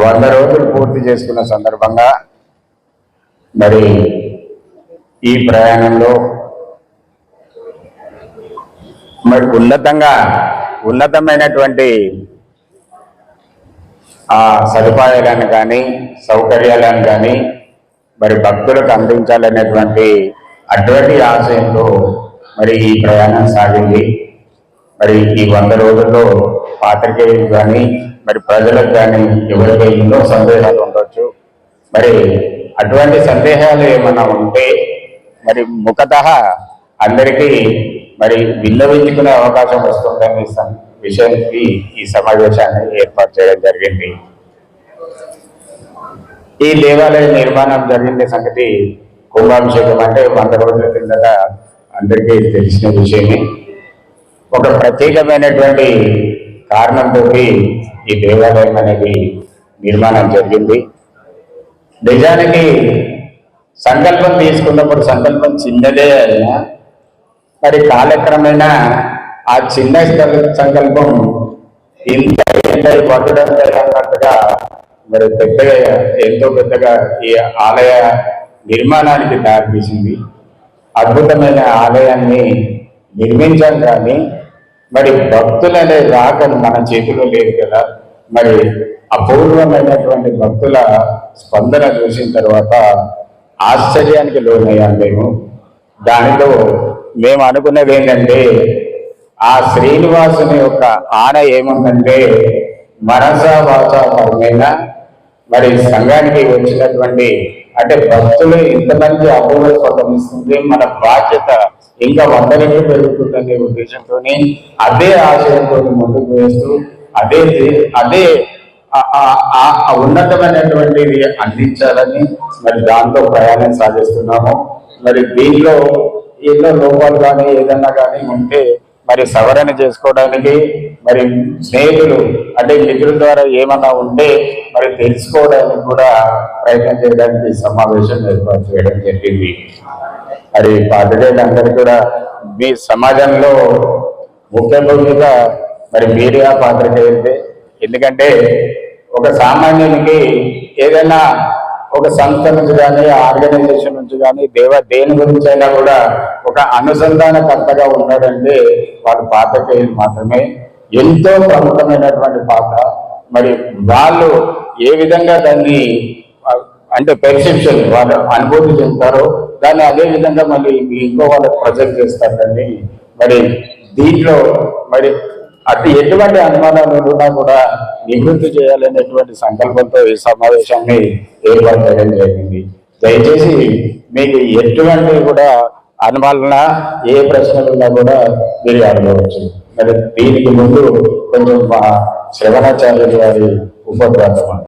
వంద రోజులు పూర్తి చేసుకున్న సందర్భంగా మరి ఈ ప్రయాణంలో మరి ఉన్నతంగా ఉన్నతమైనటువంటి ఆ సదుపాయాలను కానీ సౌకర్యాలను కానీ మరి భక్తులకు అందించాలనేటువంటి అటువంటి ఆశయంతో మరి ఈ ప్రయాణం సాగింది. మరి ఈ వంద రోజుల్లో పాత్రికేయులు కానీ మరి ప్రజలకు కానీ ఎవరికి ఎన్నో సందేహాలు ఉండొచ్చు. మరి అటువంటి సందేహాలు ఏమైనా ఉంటే మరి ముఖత అందరికీ మరి విన్నవించుకునే అవకాశం వస్తుందని విషయానికి ఈ సమావేశాన్ని ఏర్పాటు చేయడం జరిగింది. ఈ దేవాలయ నిర్మాణం జరిగిన సంగతి కుంభాభిషేకం అంటే వంద రోజుల కిందట అందరికీ తెలిసిన విషయమే. ఒక ప్రత్యేకమైనటువంటి కారణంతో ఈ దేవాలయం అనేది నిర్మాణం జరిగింది. నిజానికి సంకల్పం తీసుకున్నప్పుడు సంకల్పం చిన్నదే అయినా మరి కాలక్రమేణా ఆ చిన్న సంకల్పం ఇంత ఇంత పట్టుడంత మరి పెద్దగా ఎంతో పెద్దగా ఈ ఆలయ నిర్మాణానికి దారితీసింది. అద్భుతమైన ఆలయాన్ని నిర్మించాం కానీ మరి భక్తులనే రాక మన చేతిలో లేదు కదా. మరి అపూర్వమైనటువంటి భక్తుల స్పందన చూసిన తర్వాత ఆశ్చర్యానికి లోనయ్యాం మేము. దానిలో మేము అనుకున్నది ఏంటంటే ఆ శ్రీనివాసుని యొక్క ఆన ఏముందంటే మనసా వాచ పరమైన మరి సంఘానికి వచ్చినటువంటి అంటే భక్తులు ఇంతమంది అపూర్వ స్పందనిస్తుంది మన బాధ్యత ఇంకా వంద రెట్లు పెరుగుతుందనే ఉద్దేశంతో అదే ఆశయంతో ముందుకు వేస్తూ అదే అదే ఉన్నతమైనటువంటిది అందించాలని మరి దాంతో ప్రయాణం సాగిస్తున్నాము. మరి దీనిలో ఎన్నో లోపాలు కానీ ఏదన్నా కానీ ఉంటే మరి సవరణ చేసుకోవడానికి మరి స్నేహితులు అంటే మిత్రుల ద్వారా ఏమన్నా ఉంటే మరి తెలుసుకోవడానికి కూడా ప్రయత్నం చేయడానికి సమావేశం ఏర్పాటు చేయడం జరిగింది. మరి పాత్రికేయులందరూ కూడా మీ సమాజంలో ముఖ్య భూమిక మరి మీడియా పాత్రికేయులదే ఎందుకంటే ఒక సామాన్యునికి ఏదైనా ఒక సంస్థ నుంచి కానీ ఆర్గనైజేషన్ నుంచి కానీ దేవ దేని గురించి అయినా కూడా ఒక అనుసంధానకర్తగా ఉన్నాడంటే పాత్ర పాత్రికేయులు మాత్రమే. ఎంతో ప్రముఖమైనటువంటి పాత్ర. మరి వాళ్ళు ఏ విధంగా దాన్ని అంటే పెర్సెప్షన్ వాళ్ళు అనుభూతి చెందుతారో దాన్ని అదే విధంగా మళ్ళీ ఇంకో వాళ్ళకి ప్రజెంట్ చేస్తారని మరి దీంట్లో మరి అటు ఎటువంటి అనుమానాలు ఉన్నా కూడా నివృత్తి చేయాలనేటువంటి సంకల్పంతో ఈ సమావేశాన్ని ఏర్పాటు చేయడం జరిగింది. దయచేసి మీకు ఎటువంటి కూడా అనుమానాలున్నా ఏ ప్రశ్నలు ఉన్నా కూడా మీరు అడగవచ్చు. మరి దీనికి ముందు కొంచెం మా శ్రవణాచార్యులు గారి ఉపద్వాసం